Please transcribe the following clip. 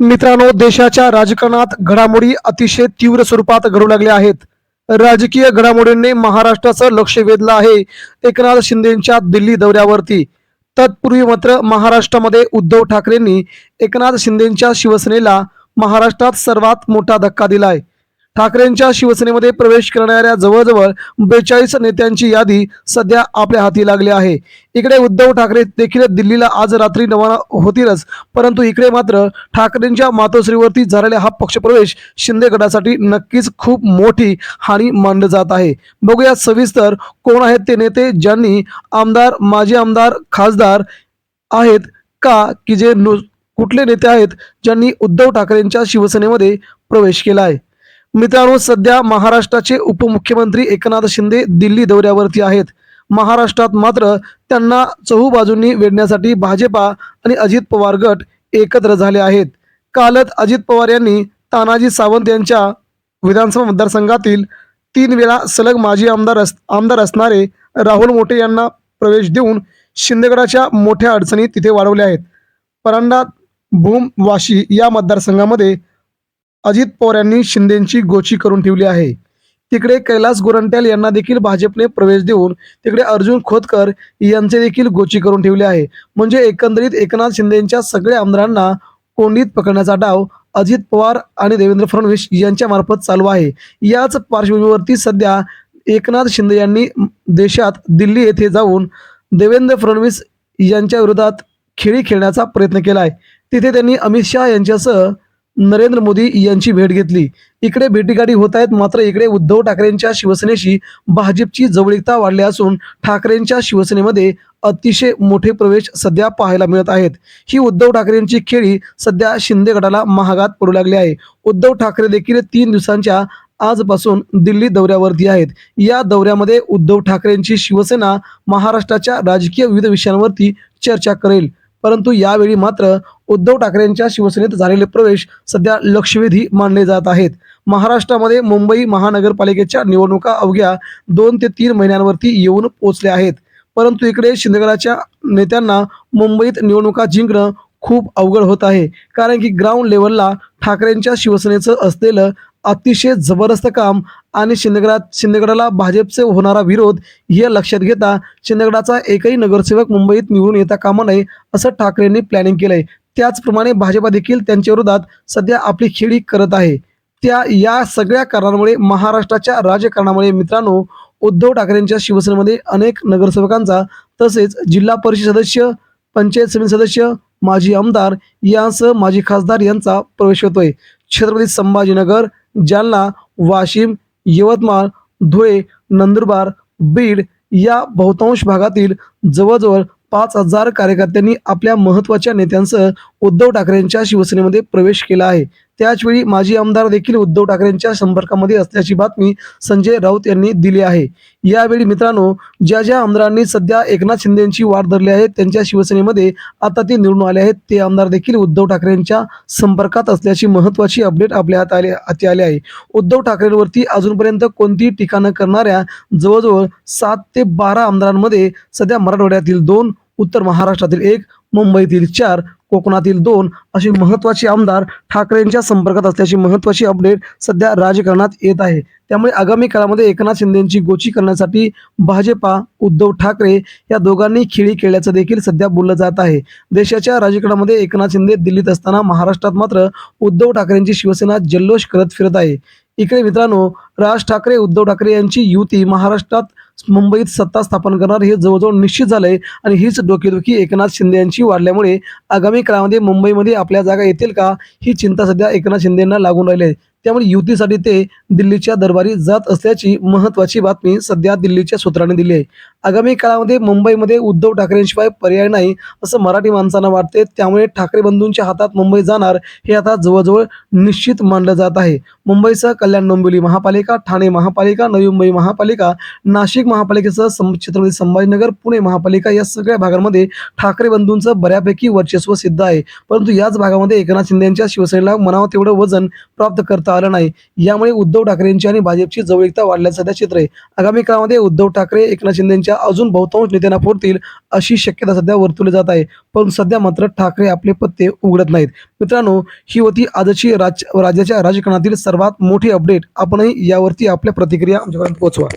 मित्रांनो देशाच्या राजकारणात घडामोडी अतिशय तीव्र स्वरूपात घडू लागल्या आहेत. राजकीय घडामोडींनी महाराष्ट्राचं लक्ष वेधलं आहे. एकनाथ शिंदेच्या दिल्ली दौऱ्यावरती. तत्पूर्वी मात्र महाराष्ट्रामध्ये उद्धव ठाकरेंनी एकनाथ शिंदेच्या शिवसेनेला महाराष्ट्रात सर्वात मोठा धक्का दिलाय. ठाकरेंच्या शिवसेनेमध्ये प्रवेश करणाऱ्या जवळजवळ बेचाळीस नेत्यांची यादी सध्या आपल्या हाती लागली आहे. इकडे उद्धव ठाकरे देखील दिल्लीला आज रात्री रवाना होतीलच परंतु इकडे मात्र ठाकरेंच्या मातोश्रीवरती झालेला हा पक्षप्रवेश शिंदे गटासाठी नक्कीच खूप मोठी हानी मानलं जात आहे. बघूया सविस्तर कोण आहेत ते नेते ज्यांनी आमदार माजी आमदार खासदार आहेत का की जे कुठले नेते आहेत ज्यांनी उद्धव ठाकरेंच्या शिवसेनेमध्ये प्रवेश केला आहे. मित्रांनो सध्या महाराष्ट्राचे उपमुख्यमंत्री एकनाथ शिंदे दिल्ली दौऱ्यावरती आहेत. महाराष्ट्रात मात्र त्यांना चहूबाजूंनी वेढण्यासाठी भाजपा आणि अजित पवार गट एकत्र झाले आहेत. कालच अजित पवार यांनी तानाजी सावंत यांच्या विधानसभा मतदारसंघातील तीन वेळा सलग माजी आमदार अस आमदार असणारे राहुल मोठे यांना प्रवेश देऊन शिंदेगडाच्या मोठ्या अडचणी तिथे वाढवल्या आहेत. परांडा भूम वाशी या मतदारसंघामध्ये अजित पवार यांनी शिंदेची गोची करून ठेवली आहे. तिकडे कैलास गोरंट्याल यांना देखील भाजपने प्रवेश देऊन तिकडे अर्जुन खोतकर यांचे देखील गोची करून ठेवले आहे. म्हणजे एकंदरीत एकनाथ शिंदेच्या सगळ्या आमदारांना कोंडीत पकडण्याचा डाव अजित पवार आणि देवेंद्र फडणवीस यांच्या मार्फत चालू आहे. याच पार्श्वभूमीवरती सध्या एकनाथ शिंदे यांनी देशात दिल्ली येथे जाऊन देवेंद्र फडणवीस यांच्या विरोधात खेळी खेळण्याचा प्रयत्न केला आहे तिथे त्यांनी अमित शहा यांच्यासह नरेंद्र मोदी यांची भेट घेतली. इकडे भेटीगाठी होत आहेत मात्र इकडे उद्धव ठाकरेंच्या शिवसेनेशी भाजपची जवळीकता वाढली असून ठाकरेंच्या शिवसेनेमध्ये अतिशय मोठे प्रवेश सध्या पाहायला मिळत आहेत. ही उद्धव ठाकरेंची खेळी सध्या शिंदे गटाला महागात पडू लागली आहे. उद्धव ठाकरे देखील तीन दिवसांच्या आजपासून दिल्ली दौऱ्यावरती आहेत. या दौऱ्यामध्ये उद्धव ठाकरेंची शिवसेना महाराष्ट्राच्या राजकीय विविध विषयांवरती चर्चा करेल. परंतु यावेळी मात्र उद्धव ठाकरेंच्या शिवसेनेत झालेले प्रवेश सध्या लक्षवेधी मानले जात आहेत. महाराष्ट्रामध्ये मुंबई महानगरपालिकेच्या निवडणुका अवघ्या दोन ते तीन महिन्यांवरती येऊन पोचल्या आहेत. परंतु इकडे शिंदेगडाच्या नेत्यांना मुंबईत निवडणुका जिंकणं खूप अवघड होत आहे. कारण की ग्राउंड लेवलला ठाकरेंच्या शिवसेनेचं असलेलं अतिशय जबरदस्त काम आणि शिंदेगडात शिंदेगडाला भाजपचे होणारा विरोध हे लक्षात घेता शिंदेगडाचा एकही नगरसेवक मुंबईत निवडून येता कामा नये असं ठाकरेंनी प्लॅनिंग केलंय. त्याचप्रमाणे भाजपा देखील त्यांच्या विरोधात सध्या आपली खेळी करत आहे. त्या या सगळ्या कारणांमुळे महाराष्ट्राच्या राजकारणामुळे मित्रांनो उद्धव ठाकरेंच्या शिवसेनेमध्ये अनेक नगरसेवकांचा तसेच जिल्हा परिषद सदस्य पंचायत समिती सदस्य माजी आमदार यांसह माजी खासदार यांचा प्रवेश होतोय. छत्रपती संभाजीनगर जालना वाशिम यवतमाळ धुळे नंदुरबार बीड या बहुतांश भागातील जवळजवळ पाच हजार कार्यकर्त्यांनी आपल्या महत्त्वाच्या नेत्यांसह उद्धव ठाकरेंच्या शिवसेनेमध्ये प्रवेश केला आहे. त्याचवेळी माजी आमदार देखील उद्धव ठाकरेंच्या संपर्कामध्ये असल्याची बातमी संजय राऊत यांनी दिली आहे. यावेळी मित्रांनो ज्या ज्या आमदारांनी सध्या एकनाथ शिंदेची वाट धरली आहे त्यांच्या शिवसेनेमध्ये आता ते निवडून आले आहेत. ते आमदार देखील उद्धव ठाकरेंच्या संपर्कात असल्याची महत्त्वाची अपडेट आपल्या हात आले हाती आली आहे. उद्धव ठाकरेंवरती अजूनपर्यंत कोणतीही टीका न करणाऱ्या जवळजवळ सात ते बारा आमदारांमध्ये सध्या मराठवाड्यातील दोन उत्तर महाराष्ट्रातील एक मुंबईतील चार कोकणातील दोन असे महत्त्वाचे आमदार ठाकरेंच्या संपर्कात असल्याची महत्त्वाची अपडेट सध्या राजकारणात येत आहे. त्यामुळे आगामी काळामध्ये एकनाथ शिंदेची गोची करण्यासाठी भाजपा उद्धव ठाकरे या दोघांनी खेळी खेळल्याचं देखील सध्या बोललं जात आहे. देशाच्या राजकारणामध्ये एकनाथ शिंदे दिल्लीत असताना महाराष्ट्रात मात्र उद्धव ठाकरेंची शिवसेना जल्लोष करत फिरत आहे. इकडे मित्रांनो राज ठाकरे उद्धव ठाकरे यांची युती महाराष्ट्रात मुंबईत सत्ता स्थापन करणार हे जवळजवळ निश्चित झालंय. आणि हीच डोकेदुखी एकनाथ शिंदे यांची वाढल्यामुळे आगामी काळामध्ये मुंबईमध्ये आपल्या जागा येतील का? ही चिंता सध्या एकनाथ शिंदेंना लागून राहिली आहे. त्यामुळे युतीसाठी ते दिल्लीच्या दरबारी जात असल्याची महत्त्वाची बातमी सध्या दिल्लीच्या सूत्रांनी दिली आहे. आगामी काळामध्ये मुंबईमध्ये उद्धव ठाकरेंशिवाय पर्याय नाही असं मराठी माणसांना वाटते. त्यामुळे ठाकरे बंधूंच्या हातात मुंबई जाणार हे आता जवळजवळ निश्चित मानलं जात आहे. मुंबईसह कल्याण डोंबिवली महापालिका ठाणे महापालिका नवी मुंबई महापालिका नाशिक महापालिकेसह सं छत्रपती संभाजीनगर पुणे महापालिका या सगळ्या भागांमध्ये ठाकरे बंधूंचं बऱ्यापैकी वर्चस्व सिद्ध आहे. परंतु याच भागामध्ये एकनाथ शिंदे यांच्या शिवसेनेला मनावर तेवढं वजन प्राप्त करता करता आलं नाही. यामुळे उद्धव ठाकरेंची आणि भाजपची जवळीकता वाढल्याचं सध्या चित्र आहे. आगामी काळामध्ये उद्धव ठाकरे एकनाथ शिंदेच्या अजून बहुतांश नेत्यांना फोडतील अशी शक्यता सध्या वर्तवली जात आहे. पण सध्या मात्र ठाकरे आपले पत्ते उघडत नाहीत. मित्रांनो ही होती आजची राज राज्याच्या राजकारणातील सर्वात मोठी अपडेट आपणही यावरती आपल्या प्रतिक्रिया आमच्यापर्यंत पोहोचवा.